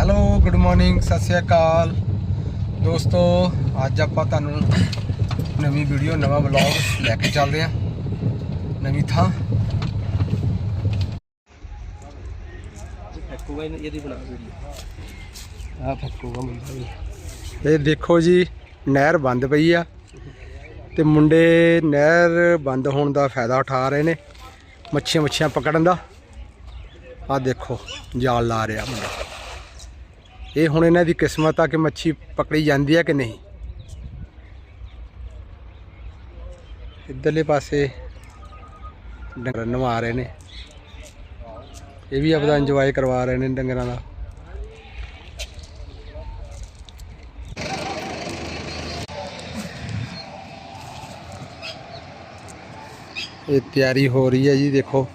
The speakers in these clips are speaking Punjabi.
ਹੈਲੋ ਗੁੱਡ ਮਾਰਨਿੰਗ ਸਤਿ ਸ਼੍ਰੀ ਅਕਾਲ। ਦੋਸਤੋ ਅੱਜ ਆਪਾਂ ਤੁਹਾਨੂੰ ਨਵੀਂ ਵੀਡੀਓ ਨਵਾਂ ਵਲੌਗ ਲੈ ਕੇ ਚੱਲਦੇ ਹਾਂ। ਨਵੀਂ ਥਾਂ। ਫੈਕੂਗਾ ਇਹਦੀ ਬਣਾ ਵੀਡੀਓ ਆ ਫੱਕੂਗਾ ਮੁੰਡਾ ਵੀ ਇਹ ਦੇਖੋ ਜੀ ਨਹਿਰ ਬੰਦ ਪਈ ਆ। ਤੇ ਮੁੰਡੇ ਨਹਿਰ ਬੰਦ ਹੋਣ ਦਾ ਫਾਇਦਾ ਉਠਾ ਰਹੇ ਨੇ ਮੱਛੀਆਂ ਮੱਛੀਆਂ ਪਕੜਨ ਦਾ। ਆ ਦੇਖੋ ਜਾਲ ਲਾ ਰਿਹਾ ਮੁੰਡਾ। ਇਹ ਹੁਣ ਇਹਨਾਂ ਦੀ ਕਿਸਮਤ ਆ ਕਿ ਮੱਛੀ ਪਕੜੀ ਜਾਂਦੀ ਆ ਕਿ ਨਹੀਂ? ਇੱਧਰਲੇ ਪਾਸੇ ਡੰਗਰ ਨਵਾ ਰਹੇ ਨੇ। ਇਹ ਵੀ ਆਪਦਾ ਇੰਜੋਏ ਕਰਵਾ ਰਹੇ ਨੇ ਡੰਗਰਾਂ ਦਾ। ਇਹ ਤਿਆਰੀ ਹੋ ਰਹੀ ਹੈ ਜੀ, ਦੇਖੋ।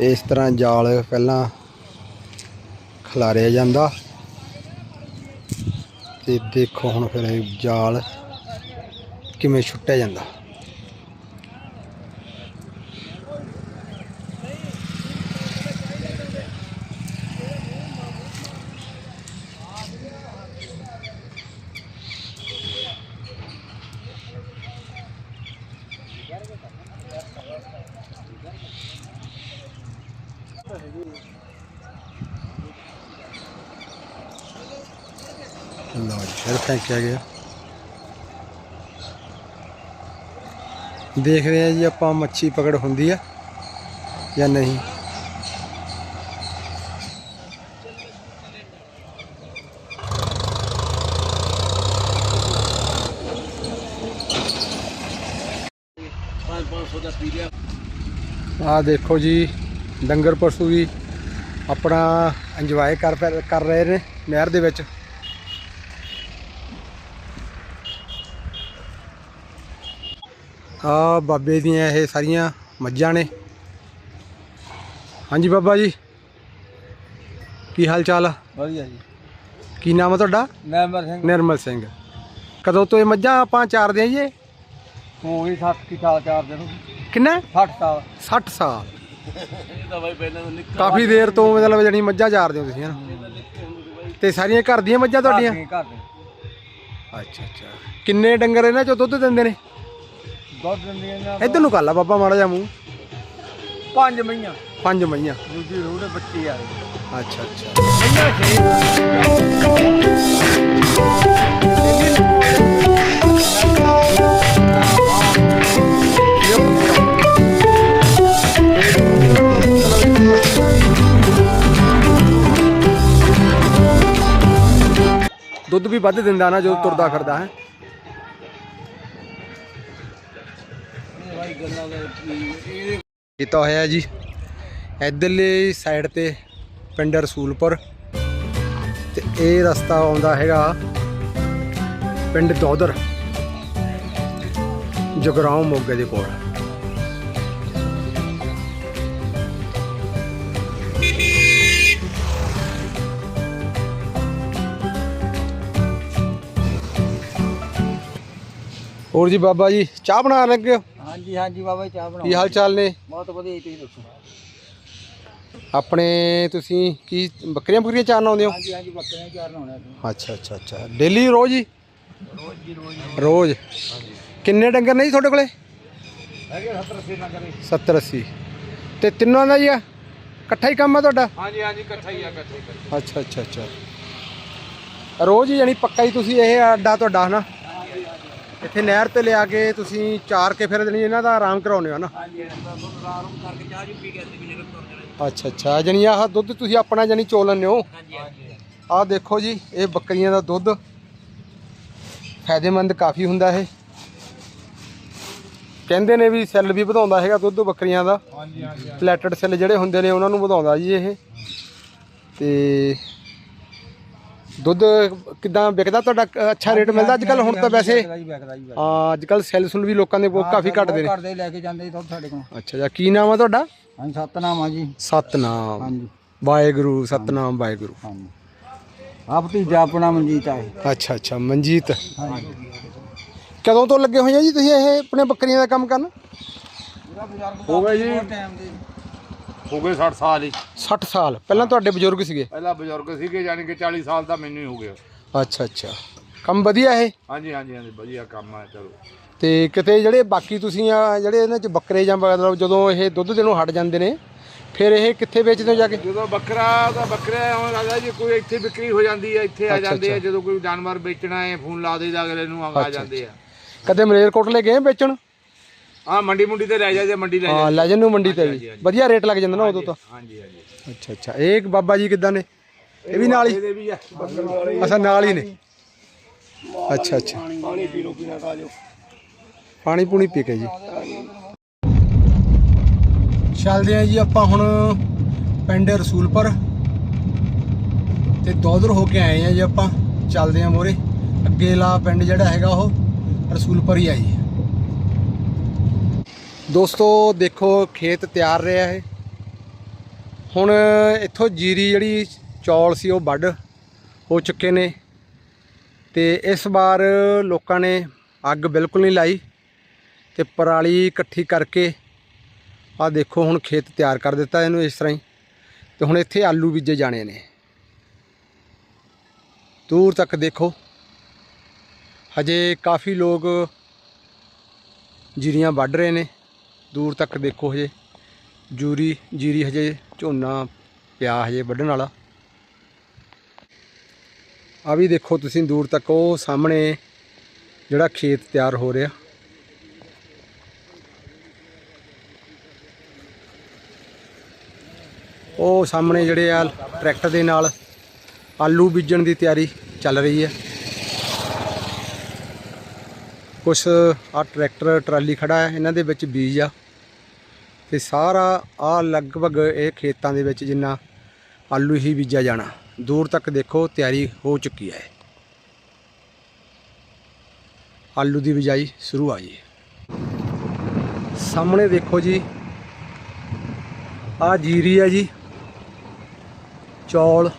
ਇਸ ਤਰ੍ਹਾਂ ਜਾਲ ਪਹਿਲਾਂ ਖਿਲਾਰਿਆ ਜਾਂਦਾ। ਤੇ ਦੇਖੋ ਹੁਣ ਫਿਰ ਇਹ ਜਾਲ ਕਿਵੇਂ ਛੁੱਟਿਆ ਜਾਂਦਾ। ਲਓ ਜੀ, ਫਿਰ ਫੈਂਕਿਆ ਗਿਆ। ਦੇਖਦੇ ਆ ਜੀ ਆਪਾਂ ਮੱਛੀ ਪਕੜ ਹੁੰਦੀ ਆ ਜਾਂ ਨਹੀਂ? ਪੰਜ 500 ਦਾ ਪੀ ਲਿਆ ਆ ਦੇਖੋ ਜੀ, ਡੰਗਰ ਪਸ਼ੂ ਵੀ ਆਪਣਾ ਇੰਜੋਏ ਕਰ ਕਰ ਰਹੇ ਨੇ ਨਹਿਰ ਦੇ ਵਿੱਚ। ਆ ਬਾਬੇ ਦੀਆਂ ਇਹ ਸਾਰੀਆਂ ਮੱਝਾਂ ਨੇ। ਹਾਂਜੀ ਬਾਬਾ ਜੀ ਕੀ ਹਾਲ ਚਾਲ ਆ? ਵਧੀਆ ਜੀ। ਕੀ ਨਾਮ ਆ ਤੁਹਾਡਾ? ਮੈਂਬਰ ਸਿੰਘ। ਨਿਰਮਲ ਸਿੰਘ। ਕਦੋਂ ਤੋਂ ਇਹ ਮੱਝਾਂ ਆਪਾਂ ਚਾਰਦੇ ਆ ਜੀ ਇਹ? ਹੋ ਗਈ 60 ਕੀ ਸਾਲ ਚਾਰ ਦਿਨ ਕਿੰਨਾ? 60 ਸਾਲ। 60 ਸਾਲ। ਕਾਫੀ ਦੇਰ ਤੋਂ ਮਤਲਬ ਜਣੀ ਮੱਝਾਂ ਚਾਰਦੇ ਹੋ ਤੁਸੀਂ ਹਨਾ? ਤੇ ਸਾਰੀਆਂ ਘਰ ਦੀਆਂ ਮੱਝਾਂ ਤੁਹਾਡੀਆਂ? ਘਰ ਦੇ ਅੱਛਾ ਅੱਛਾ। ਕਿੰਨੇ ਡੰਗਰ ਇਹਨਾਂ ਚੋਂ ਦੁੱਧ ਦਿੰਦੇ ਨੇ? ਦੁੱਧ ਦਿੰਦੀਆਂ ਇੱਧਰ ਨੂੰ ਕਰ ਲਾ ਬਾਬਾ ਮਾੜਾ ਜਿਹਾ ਮੂੰਹ। ਪੰਜ ਮਈਆਂ ਪੰਜ ਮਈਆਂ ਦੂਜੀ ਰੂਹ ਦੇ ਬੱਚੇ ਆ ਅੱਛਾ ਅੱਛਾ। ਮਈਆਂ ਛੇ ਦੁੱਧ ਵੀ ਵੱਧ ਦਿੰਦਾ ਨਾ ਜਦੋਂ ਤੁਰਦਾ ਫਿਰਦਾ ਹੈ। ਗੱਲਾਂ ਦੇ ਇਹ ਕੀਤਾ ਹੋਇਆ ਜੀ। ਇਧਰਲੀ ਸਾਈਡ ਤੇ ਪਿੰਡ ਰਸੂਲਪੁਰ ਤੇ ਇਹ ਰਸਤਾ ਆਉਂਦਾ ਹੈਗਾ ਪਿੰਡ ਦੌਦਰ ਜਗਰਾਉਂ ਮੋਗੇ ਦੇ ਕੋਲ। ਹੋਰ ਜੀ ਬਾਬਾ ਜੀ, ਚਾਹ ਬਣਾ ਲੱਗੇ ਹੋ? ਹਾਂਜੀ ਹਾਂਜੀ ਬਾਬਾ ਜੀ ਚਾਹ ਬਣਾਓ। ਕੀ ਹਾਲ ਚਾਲ ਨੇ? ਬਹੁਤ ਵਧੀਆ ਜੀ, ਤੁਸੀਂ ਦੱਸੋ। ਆਪਣੇ ਤੁਸੀਂ ਕੀ ਬੱਕਰੀਆਂ ਬੁਕਰੀਆਂ ਚਾਰਨ ਆਉਂਦੇ ਹੋ? ਹਾਂਜੀ ਹਾਂਜੀ ਬੱਕਰੀਆਂ ਚਾਰ ਬਣਾਉਣੇ ਆ ਅੱਛਾ ਅੱਛਾ ਅੱਛਾ। ਡੇਲੀ ਰੋਜ਼ ਹੀ? ਰੋਜ਼ ਜੀ ਰੋਜ਼ ਰੋਜ਼। ਕਿੰਨੇ ਡੰਗਰ ਨੇ ਜੀ ਤੁਹਾਡੇ ਕੋਲੇ? ਹੈਗੇ 70 80 ਨਾ ਕਰੇ 70 80 ਤੇ ਤਿੰਨਾਂ ਦਾ ਹੀ ਆ? ਇਕੱਠਾ ਹੀ ਕੰਮ ਆ ਤੁਹਾਡਾ? ਹਾਂਜੀ ਹਾਂਜੀ ਇਕੱਠਾ ਹੀ ਆ ਇਕੱਠਾ ਹੀ। ਅੱਛਾ ਅੱਛਾ ਅੱਛਾ। ਰੋਜ਼ ਹੀ ਯਾਨੀ ਪੱਕਾ ਹੀ ਤੁਸੀਂ ਇਹ ਅੱਡਾ ਤੁਹਾਡਾ ਹਨਾ? ਇੱਥੇ ਨਹਿਰ ਤੇ ਲਿਆ ਕੇ ਤੁਸੀਂ ਚਾਰ ਕੇ ਫਿਰ ਜਣੀ ਇਹਨਾਂ ਦਾ ਆਰਾਮ ਕਰਾਉਂਦੇ ਹੋ ਨਾ? ਹਾਂਜੀ ਦੁੱਧ ਆਰਾਮ ਕਰਕੇ ਚਾਹ ਜੀ ਪੀ ਕੇ ਅਸੀਂ ਵੀ ਨਿਕਲ ਤੁਰ ਜਾਣਾ ਅੱਛਾ ਅੱਛਾ। ਜਣੀ ਆਹ ਦੁੱਧ ਤੁਸੀਂ ਆਪਣਾ ਜਣੀ ਚੋ ਲੈਂਦੇ ਹੋ? ਹਾਂਜੀ ਹਾਂਜੀ ਆਹ ਦੇਖੋ ਜੀ ਇਹ ਬੱਕਰੀਆਂ ਦਾ ਦੁੱਧ ਫਾਇਦੇਮੰਦ ਕਾਫੀ ਹੁੰਦਾ ਇਹ। ਕਹਿੰਦੇ ਨੇ ਵੀ ਸੈੱਲ ਵੀ ਵਧਾਉਂਦਾ ਹੈਗਾ ਦੁੱਧ ਬੱਕਰੀਆਂ ਦਾ। ਹਾਂਜੀ ਹਾਂਜੀ ਪਲੈਟਡ ਸੈੱਲ ਜਿਹੜੇ ਹੁੰਦੇ ਨੇ ਉਹਨਾਂ ਨੂੰ ਵਧਾਉਂਦਾ ਜੀ ਇਹ। ਤੇ ਦੁੱਧ ਕਿਦਾਂ ਵਿਕਦਾ ਤੁਹਾਡਾ? ਕ- ਅੱਛਾ ਰੇਟ ਮਿਲਦਾ ਅੱਜ ਕੱਲ ਹੁਣ ਤਾਂ ਵੈਸੇ? ਵਿਕਦਾ ਜੀ ਵਿਕਦਾ ਜੀ ਹਾਂ ਅੱਜ ਕੱਲ ਸੈੱਲ ਸੁਲ ਵੀ ਲੋਕਾਂ ਦੇ ਬਹੁਤ ਕਾਫੀ ਘਟਦੇ ਨੇ। ਕਰਦੇ ਲੈ ਕੇ ਜਾਂਦੇ ਜੀ ਦੁੱਧ ਸਾਡੇ ਕੋਲ। ਅੱਛਾ ਜੀ ਕੀ ਨਾਮ ਆ ਤੁਹਾਡਾ? ਹਾਂਜੀ ਸਤਨਾਮ ਆ ਜੀ। ਸਤਨਾਮ। ਹਾਂਜੀ। ਵਾਹਿਗੁਰੂ ਸਤਨਾਮ ਵਾਹਿਗੁਰੂ। ਹਾਂਜੀ। ਆ ਭਤੀਜਾ ਆਪਣਾ ਮਨਜੀਤ ਆ ਇਹ। ਅੱਛਾ ਅੱਛਾ ਮਨਜੀਤ। ਹਾਂਜੀ। ਕਦੋਂ ਤੋਂ ਲੱਗੇ ਹੋਏ ਆ ਜੀ ਤੁਸੀਂ ਇਹ ਆਪਣੇ ਬੱਕਰੀਆਂ ਦਾ ਕੰਮ ਕਰਨ? ਹੋ ਗਿਆ ਜੀ। ਹੋ ਗਏ 60 ਸਾਲ ਹੀ। 60 ਸਾਲ। ਪਹਿਲਾਂ ਤੁਹਾਡੇ ਬਜ਼ੁਰਗ ਸੀਗੇ? ਪਹਿਲਾਂ ਬਜ਼ੁਰਗ ਸੀਗੇ ਯਾਨੀ ਕਿ 40 ਸਾਲ ਦਾ ਮੈਨੂੰ ਹੀ ਹੋ ਗਿਆ। ਅੱਛਾ ਅੱਛਾ। ਕੰਮ ਵਧੀਆ ਇਹ? ਹਾਂਜੀ ਹਾਂਜੀ ਹਾਂਜੀ ਵਧੀਆ ਕੰਮ ਆ ਚਲੋ। ਤੇ ਕਿਤੇ ਜਿਹੜੇ ਬਾਕੀ ਤੁਸੀਂ ਆ ਜਿਹੜੇ ਇਹਨਾਂ ਚ ਬੱਕਰੇ ਜਾਂ ਮਤਲਬ ਜਦੋਂ ਇਹ ਦੁੱਧ ਦੇਣੋਂ ਹਟ ਜਾਂਦੇ ਨੇ ਫਿਰ ਇਹ ਕਿੱਥੇ ਵੇਚਦੇ ਹੋ ਜਾ ਕੇ? ਜਦੋਂ ਬੱਕਰਾ ਦਾ ਬੱਕਰਾ ਹੁਣ ਲੱਗਦਾ ਜੀ ਕੋਈ ਇੱਥੇ ਵਿਕਰੀ ਹੋ ਜਾਂਦੀ ਹੈ ਇੱਥੇ ਆ ਅੱਛਾ, ਜਾਂਦੇ ਆ ਅੱਛਾ। ਜਦੋਂ ਕੋਈ ਜਾਨਵਰ ਵੇਚਣਾ ਹੈ ਫੋਨ ਲਾ ਦੇਈਦਾ ਅਗਲੇ ਨੂੰ ਆ ਅੱਛਾ, ਜਾਂਦੇ ਆ। ਕਦੇ ਮਲੇਰਕੋਟਲੇ ਗਏ ਵੇਚਣ? ਆ ਮੰਡੀ ਮੁੰਡੀ ਤੇ ਲੈ ਜਾਂਦੇ ਮੰਡੀ ਲੈ ਹਾਂ ਜਾਂਦੇ ਲੈ ਜੰਨੂ ਮੰਡੀ ਤੇ ਵੀ। ਵਧੀਆ ਰੇਟ ਲੱਗ ਜਾਂਦਾ ਨਾ ਉਦੋਂ ਤਾਂ। ਹਾਂਜੀ ਹਾਂਜੀ। ਅੱਛਾ ਅੱਛਾ। ਇਹ ਇੱਕ ਬਾਬਾ ਜੀ ਕਿੱਦਾਂ ਨੇ? ਇਹ ਵੀ ਨਾਲ ਹੀ? ਇਹਦੇ ਵੀ ਆ। ਅਸਾਂ ਨਾਲ ਹੀ ਨੇ। ਅੱਛਾ ਅੱਛਾ। ਪਾਣੀ ਪੀ ਲਓ ਪੀਣਾ ਖਾ ਪਾਣੀ ਪੂਣੀ ਪੀ ਕੇ ਜੀ। ਚੱਲਦੇ ਆ ਜੀ ਆਪਾਂ ਹੁਣ ਪਿੰਡ ਰਸੂਲਪੁਰ। ਤੇ ਦੋਦਰ ਹੋ ਕੇ ਆਏ ਆ ਜੀ ਆਪਾਂ। ਚੱਲਦੇ ਆ ਮੋਰੇ। ਅੱਗੇਲਾ ਪਿੰਡ ਜਿਹੜਾ ਹੈਗਾ ਉਹ ਰਸੂਲਪੁਰ ਹੀ ਆ ਜੀ। ਦੋਸਤੋ, ਦੇਖੋ, ਖੇਤ ਤਿਆਰ ਰਿਹਾ ਹੈ ਹੁਣ ਇੱਥੋਂ ਜੀਰੀ ਜਿਹੜੀ ਚੌਲ ਸੀ, ਉਹ ਵੱਢ ਹੋ ਚੁੱਕੇ ਨੇ। ਤੇ ਇਸ ਵਾਰ ਲੋਕਾਂ ਨੇ ਅੱਗ ਬਿਲਕੁਲ ਨਹੀਂ ਲਾਈ ਤੇ ਪਰਾਲੀ ਇਕੱਠੀ ਕਰਕੇ ਆ ਦੇਖੋ, ਹੁਣ ਖੇਤ ਤਿਆਰ ਕਰ ਦਿੱਤਾ ਇਹਨੂੰ ਇਸ ਤਰ੍ਹਾਂ ਹੀ। ਤੇ ਹੁਣ ਇੱਥੇ ਆਲੂ ਬੀਜੇ ਜਾਣੇ ਨੇ। ਦੂਰ ਤੱਕ ਦੇਖੋ। ਹਜੇ ਕਾਫੀ ਲੋਕ ਜੀਰੀਆਂ ਵੱਢ ਰਹੇ ਨੇ। ਦੂਰ ਤੱਕ ਦੇਖੋ ਹਜੇ। ਜੂਰੀ, ਜੀਰੀ ਹਜੇ ਝੋਨਾ ਪਿਆ ਹਜੇ ਵੱਢਣ ਵਾਲਾ। ਆ ਵੀ ਦੇਖੋ ਤੁਸੀਂ ਦੂਰ ਤੱਕ, ਉਹ ਸਾਹਮਣੇ ਜਿਹੜਾ ਖੇਤ ਤਿਆਰ ਹੋ ਰਿਹਾ। ਉਹ ਸਾਹਮਣੇ ਜਿਹੜੇ ਆ ਟਰੈਕਟਰ ਦੇ ਨਾਲ ਆਲੂ ਬੀਜਣ ਦੀ ਤਿਆਰੀ ਚੱਲ ਰਹੀ ਹੈ। ਕੁਛ ਆ ਟਰੈਕਟਰ, ਟਰਾਲੀ ਖੜਾ ਹੈ, ਇਹਨਾਂ ਦੇ ਵਿੱਚ ਬੀਜ ਆ। ਤੇ ਸਾਰਾ ਆ ਲਗਭਗ ਇਹ ਖੇਤਾਂ ਦੇ ਵਿੱਚ ਜਿੰਨਾ ਆਲੂ ਹੀ ਬੀਜਿਆ ਜਾਣਾ। ਦੂਰ ਤੱਕ ਦੇਖੋ ਤਿਆਰੀ ਹੋ ਚੁੱਕੀ ਹੈ। ਆਲੂ ਦੀ ਬਿਜਾਈ ਸ਼ੁਰੂ ਆ ਜੀ ਸਾਹਮਣੇ ਦੇਖੋ ਜੀ ਆ ਜੀਰੀ ਆ ਜੀ, ਚੌਲ।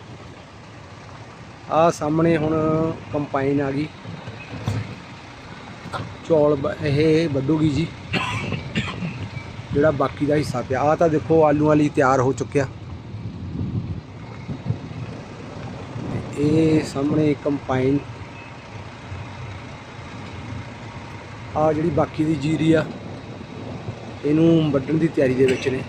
ਆ ਸਾਹਮਣੇ ਹੁਣ ਕੰਪਾਈਨ ਆ ਗਈ। ਚੌਲ ਇਹ ਵੱਢੂਗੀ ਜੀ। ਜਿਹੜਾ ਬਾਕੀ ਦਾ ਹਿੱਸਾ ਪਿਆ। ਆ ਤਾਂ ਦੇਖੋ ਆਲੂਆਂ ਲਈ ਤਿਆਰ ਹੋ ਚੁੱਕਿਆ। ਇਹ ਸਾਹਮਣੇ ਕੰਪਾਈਨ ਆ ਜਿਹੜੀ ਬਾਕੀ ਦੀ ਜੀਰੀ ਆ ਇਹਨੂੰ ਵੱਢਣ ਦੀ ਤਿਆਰੀ ਦੇ ਵਿੱਚ ਨੇ।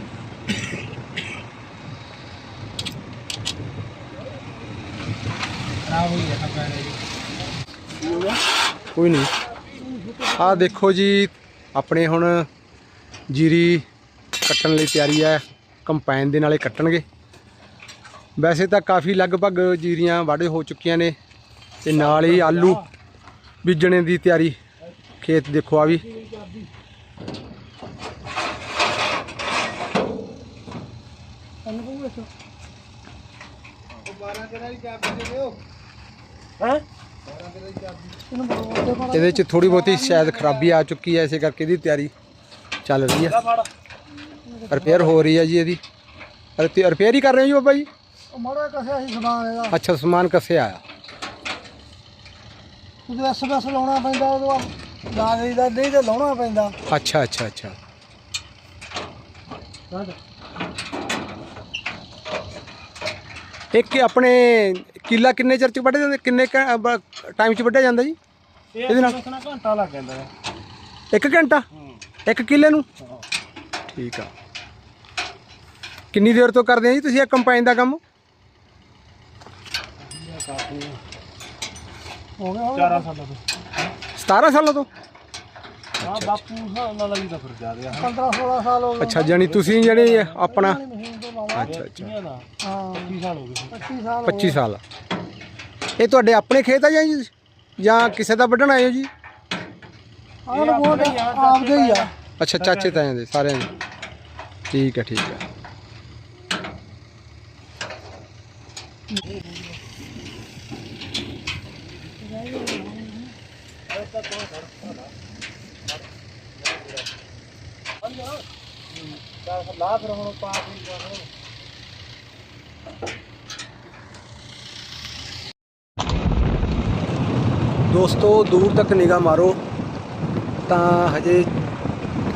ਕੋਈ ਨਹੀਂ। ਆ ਦੇਖੋ ਜੀ ਆਪਣੇ ਹੁਣ ਜੀਰੀ ਕੱਟਣ ਲਈ ਤਿਆਰੀ ਹੈ, ਕੰਪਾਈਨ ਦੇ ਨਾਲੇ ਕੱਟਣਗੇ। ਵੈਸੇ ਤਾਂ ਕਾਫੀ ਲਗਭਗ ਜੀਰੀਆਂ ਵਾਢੇ ਹੋ ਚੁੱਕੀਆਂ ਨੇ ਤੇ ਨਾਲ ਹੀ ਆਲੂ ਬੀਜਣੇ ਦੀ ਤਿਆਰੀ, ਖੇਤ ਦੇਖੋ ਆ ਵੀ। ਇਹਦੇ ਚ ਥੋੜੀ ਬਹੁਤੀ ਸ਼ਾਇਦ ਖਰਾਬੀ ਆ ਚੁੱਕੀ ਹੈ, ਇਸੇ ਕਰਕੇ ਇਹਦੀ ਤਿਆਰੀ। ਚੱਲ ਰਹੀ ਹੈ ਰਿਪੇਅਰ ਹੋ ਰਹੀ ਹੈ ਜੀ ਇਹਦੀ। ਰਿਪੇਅਰ ਹੀ ਕਰ ਰਹੇ ਹੋ ਜੀ ਬਾਬਾ ਜੀ? ਮਾੜਾ ਕਸਿਆ ਸੀ ਸਮਾਨ ਇਹਦਾ। ਅੱਛਾ ਸਮਾਨ ਕੱਸੇ ਆਇਆ ਉਹਦੇ ਐਸ ਬਸ ਲਾਉਣਾ ਪੈਂਦਾ ਉਦੋਂ ਲਾ ਦੇਈਦਾ ਨਹੀਂ ਤੇ ਲਾਉਣਾ ਪੈਂਦਾ। ਅੱਛਾ ਅੱਛਾ ਅੱਛਾ। ਇੱਕ ਆਪਣੇ ਕਿੱਲਾ ਕਿੰਨੇ ਚਿਰ ਚ ਵੱਢ ਜਾਂਦੇ? ਕਿੰਨੇ ਟਾਈਮ ਚ ਵੱਢਿਆ ਜਾਂਦਾ ਜੀ? ਇਹਦੇ ਨਾਲ ਘੰਟਾ ਲੱਗ ਜਾਂਦਾ। ਹੈ ਇੱਕ ਘੰਟਾ? ਇੱਕ ਕਿੱਲੇ ਨੂੰ? ਠੀਕ ਆ। ਕਿੰਨੀ ਦੇਰ ਤੋਂ ਕਰਦੇ ਆ ਜੀ ਤੁਸੀਂ ਇਹ ਕੰਪਾਈਨ ਦਾ ਕੰਮ? ਹੋ ਗਿਆ 4 ਸਾਲਾਂ ਤੋਂ। 17 ਸਾਲਾਂ ਤੋਂ? ਹਾਂ ਬਾਪੂ ਨਾਲ ਲਈ ਤਾਂ ਫਿਰ ਜਾ ਰਿਹਾ 15 16 ਸਾਲ ਹੋ ਗਏ। ਅੱਛਾ ਜਾਨੀ ਤੁਸੀਂ ਜਿਹੜੇ ਆਪਣਾ ਅੱਛਾ ਅੱਛਾ। ਹਾਂ। 25 ਸਾਲ ਹੋ ਗਏ 25 ਸਾਲ 25 ਸਾਲ। ਇਹ ਤੁਹਾਡੇ ਆਪਣੇ ਖੇਤ ਆ ਜਾਂ ਜੀ? ਜਾਂ ਕਿਸੇ ਦਾ ਵੱਢਣ ਆਏ ਹੋ ਜੀ? ਆਹ ਬਹੁਤ ਆਪਦੇ ਹੀ ਆ। ਅੱਛਾ ਚਾਚੇ ਤਾਇਆਂ ਦੇ ਸਾਰਿਆਂ ਦੇ। ਠੀਕ ਹੈ ਠੀਕ ਹੈ। ਲਾ ਫਿਰ ਹੁਣ ਪਾ ਦੋਸਤੋ ਦੂਰ ਤੱਕ ਨਿਗਾਹ ਮਾਰੋ। ਤਾਂ ਹਜੇ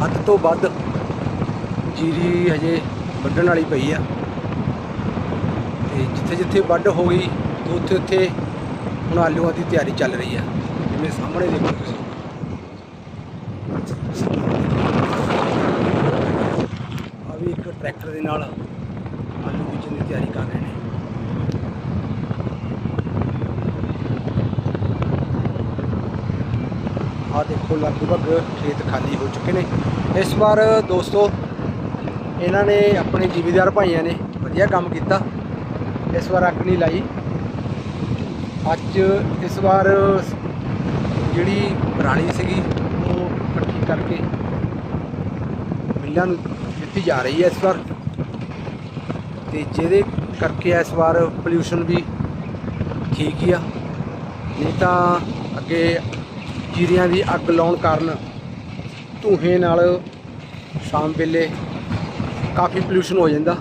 ਹੱਦ ਤੋਂ ਵੱਧ ਜੀਰੀ ਹਜੇ ਵੱਢਣ ਵਾਲੀ ਪਈ ਆ। ਤੇ ਜਿੱਥੇ ਜਿੱਥੇ ਵੱਢ ਹੋ ਗਈ, ਤੇ ਉੱਥੇ ਉੱਥੇ ਹੁਣ ਆਲੂਆਂ ਦੀ ਤਿਆਰੀ ਚੱਲ ਰਹੀ ਆ। ਜਿਵੇਂ ਸਾਹਮਣੇ ਦੇਖੋ ਤੁਸੀਂ। ਆ ਵੀ ਇੱਕ ਟਰੈਕਟਰ ਦੇ ਨਾਲ ਆਲੂ ਬੀਜਣ ਦੀ ਤਿਆਰੀ ਕਰ ਰਹੇ ਨੇ ਆ ਦੇਖੋ ਲਗਭਗ ਖੇਤ ਖਾਲੀ ਹੋ ਚੁੱਕੇ ਨੇ। ਇਸ ਵਾਰ ਦੋਸਤੋ, ਇਹਨਾਂ ਨੇ ਆਪਣੇ ਜ਼ਿਮੀਦਾਰ ਭਾਈਆਂ ਨੇ ਵਧੀਆ ਕੰਮ ਕੀਤਾ। ਇਸ ਵਾਰ ਅੱਗ ਨਹੀਂ ਲਾਈ। ਅੱਜ ਇਸ ਵਾਰ ਜਿਹੜੀ ਪਰਾਲੀ ਸੀਗੀ, ਉਹ ਇਕੱਠੀ ਕਰਕੇ ਮਿੱਲਾਂ ਨੂੰ ਦਿੱਤੀ ਜਾ ਰਹੀ ਹੈ ਇਸ ਵਾਰ। ਤੇ ਜਿਹਦੇ ਕਰਕੇ ਇਸ ਵਾਰ ਪੋਲਿਊਸ਼ਨ ਵੀ ਠੀਕ ਹੀ ਆ। ਨਹੀਂ ਤਾਂ ਅੱਗੇ ਜੀਰੀਆਂ ਦੀ ਅੱਗ ਲਾਉਣ ਕਾਰਨ ਧੂਹੇ ਨਾਲ ਸ਼ਾਮ ਵੇਲੇ ਕਾਫੀ ਪੋਲਿਊਸ਼ਨ ਹੋ ਜਾਂਦਾ।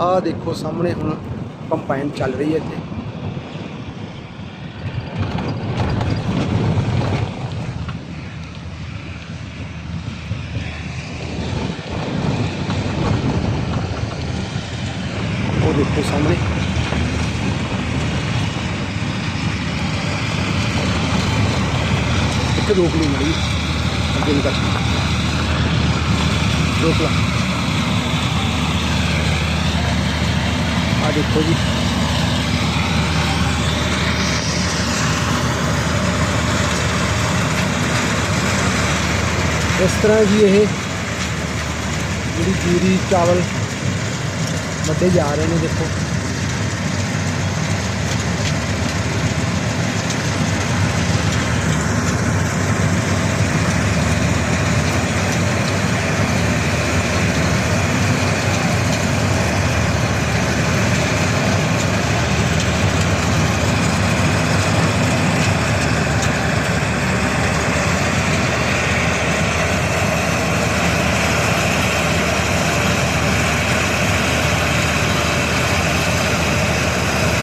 ਆਹ ਦੇਖੋ ਸਾਹਮਣੇ ਹੁਣ ਕੰਪਾਈਨ ਚੱਲ ਰਹੀ ਹੈ ਇੱਥੇ। ਉਹ ਦੇਖੋ ਸਾਹਮਣੇ। ਇੱਥੇ ਰੋਕ ਲਈ ਮੜੀ ਅੱਗੇ ਨੂੰ ਕਰ ਰੋਕ ਲਾ ਆ ਦੇਖੋ ਜੀ ਇਸ ਤਰ੍ਹਾਂ ਜੀ ਇਹ ਜਿਹੜੀ ਜੀਰੀ ਚਾਵਲ ਵੱਡੇ ਜਾ ਰਹੇ ਨੇ ਦੇਖੋ